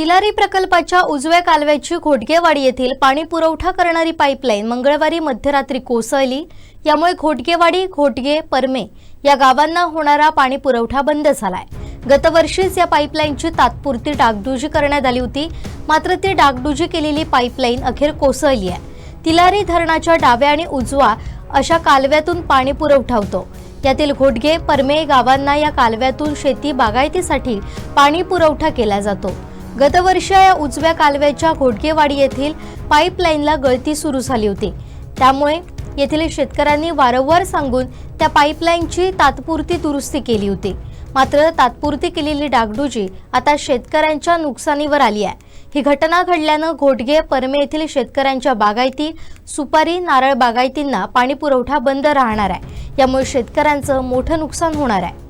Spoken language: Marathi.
तिलारी प्रकल्पाच्या उजव्या कालव्याची घोटगेवाडी येथील पाणी पुरवठा करणारी पाईपलाईन मंगळवारी मध्यरात्री कोसळली. यामुळे घोटगेवाडी घोटगे परमे या गावांना होणारा पाणी पुरवठा बंद झालाय. गतवर्षीच या पाईपलाईनची तात्पुरती डागडुजी करण्यात आली होती. मात्र ती डागडुजी केलेली पाईपलाईन अखेर कोसळली आहे. तिलारी धरणाच्या डाव्या आणि उजवा अशा कालव्यातून पाणी पुरवठा होतो. यातील घोटगे परमे गावांना या कालव्यातून शेती बागायतीसाठी पाणी पुरवठा केला जातो. गतवर्षी या उजव्या कालव्याच्या घोटगेवाडी येथील पाईपलाईनला गळती सुरू झाली होती. त्यामुळे येथील शेतकऱ्यांनी वारंवार सांगून त्या पाईपलाईनची तात्पुरती दुरुस्ती केली होती. मात्र तात्पुरती केलेली डागडुजी आता शेतकऱ्यांच्या नुकसानीवर आली आहे. ही घटना घडल्यानं घोटगे परमे येथील शेतकऱ्यांच्या बागायती सुपारी नारळ बागायतींना पाणी पुरवठा बंद राहणार आहे. यामुळे शेतकऱ्यांचं मोठं नुकसान होणार आहे.